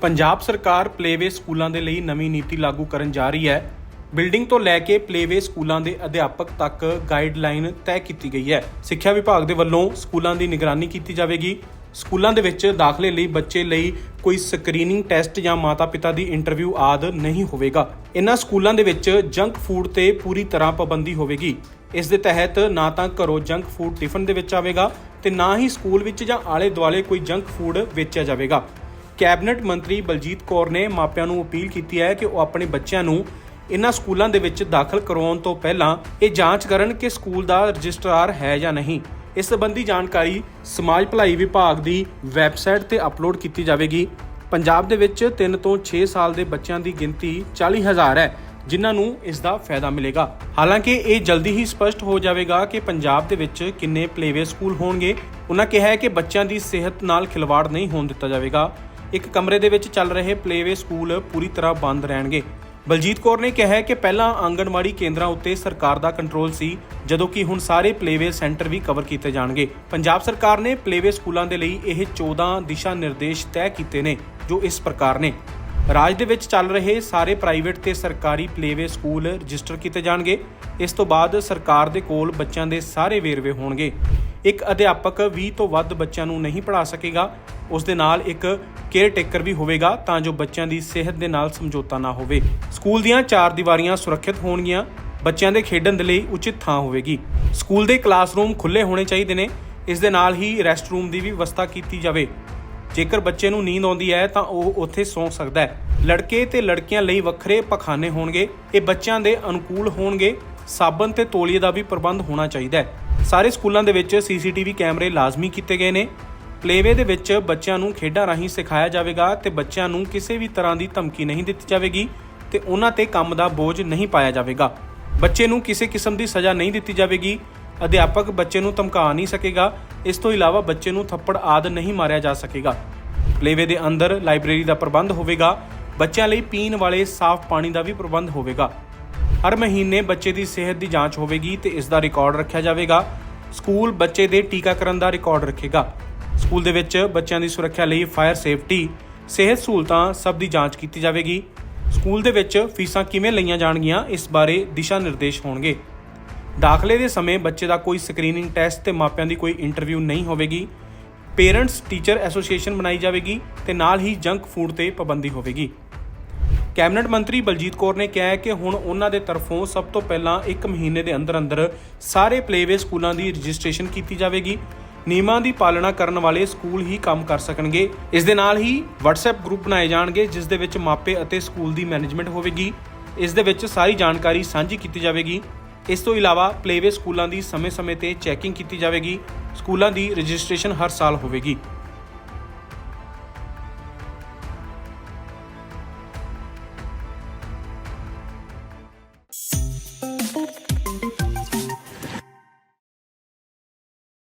ਪੰਜਾਬ ਸਰਕਾਰ ਪਲੇਵੇ ਸਕੂਲਾਂ ਦੇ ਲਈ ਨਵੀਂ ਨੀਤੀ ਲਾਗੂ ਕਰਨ ਜਾ ਰਹੀ ਹੈ। ਬਿਲਡਿੰਗ ਤੋਂ ਲੈ ਕੇ ਪਲੇਵੇ ਸਕੂਲਾਂ ਦੇ ਅਧਿਆਪਕ ਤੱਕ ਗਾਈਡਲਾਈਨ ਤੈਅ ਕੀਤੀ ਗਈ ਹੈ। ਸਿੱਖਿਆ ਵਿਭਾਗ ਦੇ ਵੱਲੋਂ ਸਕੂਲਾਂ ਦੀ ਨਿਗਰਾਨੀ ਕੀਤੀ ਜਾਵੇਗੀ। ਸਕੂਲਾਂ ਦੇ ਵਿੱਚ ਦਾਖਲੇ ਲਈ ਬੱਚੇ ਲਈ ਕੋਈ ਸਕਰੀਨਿੰਗ ਟੈਸਟ ਜਾਂ ਮਾਤਾ-ਪਿਤਾ ਦੀ ਇੰਟਰਵਿਊ ਆਦ ਨਹੀਂ ਹੋਵੇਗਾ। ਇਨ੍ਹਾਂ ਸਕੂਲਾਂ ਦੇ ਵਿੱਚ ਜੰਕ ਫੂਡ ਤੇ ਪੂਰੀ ਤਰ੍ਹਾਂ ਪਾਬੰਦੀ ਹੋਵੇਗੀ। ਇਸ ਦੇ ਤਹਿਤ ਨਾ ਤਾਂ ਘਰੋਂ ਜੰਕ ਫੂਡ ਟਿਫਨ ਦੇ ਵਿੱਚ ਆਵੇਗਾ ਤੇ ਨਾ ਹੀ ਸਕੂਲ ਵਿੱਚ ਜਾਂ ਆਲੇ-ਦੁਆਲੇ ਕੋਈ ਜੰਕ ਫੂਡ ਵੇਚਿਆ ਜਾਵੇਗਾ। ਕੈਬਨਿਟ ਮੰਤਰੀ ਬਲਜੀਤ ਕੌਰ ਨੇ ਮਾਪਿਆਂ ਨੂੰ ਅਪੀਲ ਕੀਤੀ ਹੈ ਕਿ ਉਹ ਆਪਣੇ ਬੱਚਿਆਂ ਨੂੰ ਇਨ੍ਹਾਂ ਸਕੂਲਾਂ ਦੇ ਵਿੱਚ ਦਾਖਲ ਕਰਵਾਉਣ ਤੋਂ ਪਹਿਲਾਂ ਇਹ ਜਾਂਚ ਕਰਨ ਕਿ ਸਕੂਲ ਦਾ ਰਜਿਸਟਰਾਰ ਹੈ ਜਾਂ ਨਹੀਂ। ਇਸ ਸੰਬੰਧੀ ਜਾਣਕਾਰੀ ਸਮਾਜ ਭਲਾਈ ਵਿਭਾਗ ਦੀ ਵੈਬਸਾਈਟ ਤੇ ਅਪਲੋਡ ਕੀਤੀ ਜਾਵੇਗੀ। ਪੰਜਾਬ ਦੇ ਵਿੱਚ 3 ਤੋਂ 6 ਸਾਲ ਦੇ ਬੱਚਿਆਂ ਦੀ ਗਿਣਤੀ 40000 ਹੈ, ਜਿਨ੍ਹਾਂ ਨੂੰ ਇਸ ਦਾ ਫਾਇਦਾ ਮਿਲੇਗਾ। ਹਾਲਾਂਕਿ ਇਹ ਜਲਦੀ ਹੀ ਸਪਸ਼ਟ ਹੋ ਜਾਵੇਗਾ ਕਿ ਪੰਜਾਬ ਦੇ ਵਿੱਚ ਕਿੰਨੇ ਪਲੇਵੇ ਸਕੂਲ ਹੋਣਗੇ। ਉਹਨਾਂ ਕਿਹਾ ਹੈ ਕਿ ਬੱਚਿਆਂ ਦੀ ਸਿਹਤ ਨਾਲ ਖਿਲਵਾੜ ਨਹੀਂ ਹੋਣ ਦਿੱਤਾ ਜਾਵੇਗਾ। ਇੱਕ ਕਮਰੇ ਦੇ ਵਿੱਚ ਚੱਲ ਰਹੇ ਪਲੇਵੇ ਸਕੂਲ ਪੂਰੀ ਤਰ੍ਹਾਂ ਬੰਦ ਰਹਿਣਗੇ। ਬਲਜੀਤ ਕੌਰ ਨੇ ਕਿਹਾ ਕਿ ਪਹਿਲਾਂ ਆਂਗਣਵਾੜੀ ਕੇਂਦਰਾਂ ਉੱਤੇ ਸਰਕਾਰ ਦਾ ਕੰਟਰੋਲ ਸੀ, ਜਦੋਂ ਕਿ ਹੁਣ ਸਾਰੇ ਪਲੇਵੇ ਸੈਂਟਰ ਵੀ ਕਵਰ ਕੀਤੇ ਜਾਣਗੇ। ਪੰਜਾਬ ਸਰਕਾਰ ਨੇ ਪਲੇਵੇ ਸਕੂਲਾਂ ਦੇ ਲਈ ਇਹ 14 ਦਿਸ਼ਾ ਨਿਰਦੇਸ਼ ਤੈਅ ਕੀਤੇ ਨੇ, ਜੋ ਇਸ ਪ੍ਰਕਾਰ ਨੇ। ਰਾਜ ਦੇ ਵਿੱਚ ਚੱਲ ਰਹੇ ਸਾਰੇ ਪ੍ਰਾਈਵੇਟ ਤੇ ਸਰਕਾਰੀ ਪਲੇਵੇ ਸਕੂਲ ਰਜਿਸਟਰ ਕੀਤੇ ਜਾਣਗੇ। ਇਸ ਤੋਂ ਬਾਅਦ ਸਰਕਾਰ ਦੇ ਕੋਲ ਬੱਚਿਆਂ ਦੇ ਸਾਰੇ ਵੇਰਵੇ ਹੋਣਗੇ। ਇੱਕ ਅਧਿਆਪਕ 20 ਤੋਂ ਵੱਧ ਬੱਚਿਆਂ ਨੂੰ ਨਹੀਂ ਪੜ੍ਹਾ ਸਕੇਗਾ। ਉਸ ਦੇ ਨਾਲ ਇੱਕ ਕੇਅਰ ਟੇਕਰ ਵੀ ਹੋਵੇਗਾ ਤਾਂ ਜੋ ਬੱਚਿਆਂ ਦੀ ਸਿਹਤ ਦੇ ਨਾਲ ਸਮਝੌਤਾ ਨਾ ਹੋਵੇ। ਸਕੂਲ ਦੀਆਂ ਚਾਰ ਦੀਵਾਰੀਆਂ ਸੁਰੱਖਿਅਤ ਹੋਣਗੀਆਂ। ਬੱਚਿਆਂ ਦੇ ਖੇਡਣ ਦੇ ਲਈ ਉਚਿਤ ਥਾਂ ਹੋਵੇਗੀ। ਸਕੂਲ ਦੇ ਕਲਾਸਰੂਮ ਖੁੱਲੇ ਹੋਣੇ ਚਾਹੀਦੇ ਨੇ। ਇਸ ਦੇ ਨਾਲ ਹੀ ਰੈਸਟ ਰੂਮ ਦੀ ਵੀ ਵਿਵਸਥਾ ਕੀਤੀ ਜਾਵੇ। ਜੇਕਰ ਬੱਚੇ ਨੂੰ ਨੀਂਦ ਆਉਂਦੀ ਹੈ ਤਾਂ ਉਹ ਉੱਥੇ ਸੌਂ ਸਕਦਾ ਹੈ। ਲੜਕੇ ਤੇ ਲੜਕੀਆਂ ਲਈ ਵੱਖਰੇ ਪਖਾਨੇ ਹੋਣਗੇ। ਇਹ ਬੱਚਿਆਂ ਦੇ ਅਨੁਕੂਲ ਹੋਣਗੇ। ਸਾਬਣ ਤੇ ਤੌਲੀਏ ਦਾ ਵੀ ਪ੍ਰਬੰਧ ਹੋਣਾ ਚਾਹੀਦਾ ਹੈ। ਸਾਰੇ ਸਕੂਲਾਂ ਦੇ ਵਿੱਚ ਸੀਸੀਟੀਵੀ ਕੈਮਰੇ ਲਾਜ਼ਮੀ ਕੀਤੇ ਗਏ ਨੇ। ਪਲੇਵੇ ਦੇ ਵਿੱਚ ਬੱਚਿਆਂ ਨੂੰ ਖੇਡਾਂ ਰਾਹੀਂ ਸਿਖਾਇਆ ਜਾਵੇਗਾ ਤੇ ਬੱਚਿਆਂ ਨੂੰ ਕਿਸੇ ਵੀ ਤਰ੍ਹਾਂ ਦੀ ਧਮਕੀ ਨਹੀਂ ਦਿੱਤੀ ਜਾਵੇਗੀ ਤੇ ਉਹਨਾਂ ਤੇ ਕੰਮ ਦਾ ਬੋਝ ਨਹੀਂ ਪਾਇਆ ਜਾਵੇਗਾ। ਬੱਚੇ ਨੂੰ ਕਿਸੇ ਕਿਸਮ ਦੀ ਸਜ਼ਾ ਨਹੀਂ ਦਿੱਤੀ ਜਾਵੇਗੀ। ਅਧਿਆਪਕ ਬੱਚੇ ਨੂੰ ਧਮਕਾ ਨਹੀਂ ਸਕੇਗਾ। ਇਸ ਤੋਂ ਇਲਾਵਾ ਬੱਚੇ ਨੂੰ ਥੱਪੜ ਆਦ ਨਹੀਂ ਮਾਰਿਆ ਜਾ ਸਕੇਗਾ। ਪਲੇਵੇ ਦੇ ਅੰਦਰ ਲਾਇਬ੍ਰੇਰੀ ਦਾ ਪ੍ਰਬੰਧ ਹੋਵੇਗਾ। ਬੱਚਿਆਂ ਲਈ ਪੀਣ ਵਾਲੇ ਸਾਫ਼ ਪਾਣੀ ਦਾ ਵੀ ਪ੍ਰਬੰਧ ਹੋਵੇਗਾ। ਹਰ ਮਹੀਨੇ ਬੱਚੇ ਦੀ ਸਿਹਤ ਦੀ ਜਾਂਚ ਹੋਵੇਗੀ ਤੇ ਇਸ ਦਾ ਰਿਕਾਰਡ ਰੱਖਿਆ ਜਾਵੇਗਾ। ਸਕੂਲ ਬੱਚੇ ਦੇ ਟੀਕਾਕਰਨ ਦਾ ਰਿਕਾਰਡ ਰੱਖੇਗਾ। ਸਕੂਲ ਦੇ ਵਿੱਚ ਬੱਚਿਆਂ ਦੀ ਸੁਰੱਖਿਆ ਲਈ ਫਾਇਰ ਸੇਫਟੀ, ਸਿਹਤ ਸਹੂਲਤਾਂ ਸਭ ਦੀ ਜਾਂਚ ਕੀਤੀ ਜਾਵੇਗੀ। ਸਕੂਲ ਦੇ ਵਿੱਚ ਫੀਸਾਂ ਕਿਵੇਂ ਲਈਆਂ ਜਾਣਗੀਆਂ, ਇਸ ਬਾਰੇ ਦਿਸ਼ਾ ਨਿਰਦੇਸ਼ ਹੋਣਗੇ। ਦਾਖਲੇ ਦੇ ਸਮੇਂ ਬੱਚੇ ਦਾ ਕੋਈ ਸਕਰੀਨਿੰਗ ਟੈਸਟ ਤੇ ਮਾਪਿਆਂ ਦੀ ਕੋਈ ਇੰਟਰਵਿਊ ਨਹੀਂ ਹੋਵੇਗੀ। ਪੇਰੈਂਟਸ ਟੀਚਰ ਐਸੋਸੀਏਸ਼ਨ ਬਣਾਈ ਜਾਵੇਗੀ ਤੇ ਨਾਲ ਹੀ ਜੰਕ ਫੂਡ ਤੇ ਪਾਬੰਦੀ ਹੋਵੇਗੀ। ਕੈਬਨਿਟ ਮੰਤਰੀ ਬਲਜੀਤ ਕੌਰ ਨੇ ਕਿਹਾ ਹੈ ਕਿ ਹੁਣ ਉਹਨਾਂ ਦੇ ਤਰਫੋਂ ਸਭ ਤੋਂ ਪਹਿਲਾਂ 1 ਮਹੀਨੇ ਦੇ ਅੰਦਰ ਅੰਦਰ ਸਾਰੇ ਪਲੇਵੇ ਸਕੂਲਾਂ ਦੀ ਰਜਿਸਟ੍ਰੇਸ਼ਨ ਕੀਤੀ ਜਾਵੇਗੀ। ਨਿਯਮਾਂ ਦੀ ਪਾਲਣਾ ਕਰਨ ਵਾਲੇ ਸਕੂਲ ਹੀ ਕੰਮ ਕਰ ਸਕਣਗੇ। ਇਸ ਦੇ ਨਾਲ ਹੀ WhatsApp ਗਰੁੱਪ ਬਣਾਏ ਜਾਣਗੇ, ਜਿਸ ਦੇ ਵਿੱਚ ਮਾਪੇ ਅਤੇ ਸਕੂਲ ਦੀ ਮੈਨੇਜਮੈਂਟ ਹੋਵੇਗੀ। ਇਸ ਦੇ ਵਿੱਚ ਸਾਰੀ ਜਾਣਕਾਰੀ ਸਾਂਝੀ ਕੀਤੀ ਜਾਵੇਗੀ। ਇਸ ਤੋਂ ਇਲਾਵਾ ਪਲੇਵੇ ਸਕੂਲਾਂ ਦੀ ਸਮੇਂ-ਸਮੇਂ ਤੇ ਚੈਕਿੰਗ ਕੀਤੀ ਜਾਵੇਗੀ। ਸਕੂਲਾਂ ਦੀ ਰਜਿਸਟ੍ਰੇਸ਼ਨ ਹਰ ਸਾਲ ਹੋਵੇਗੀ।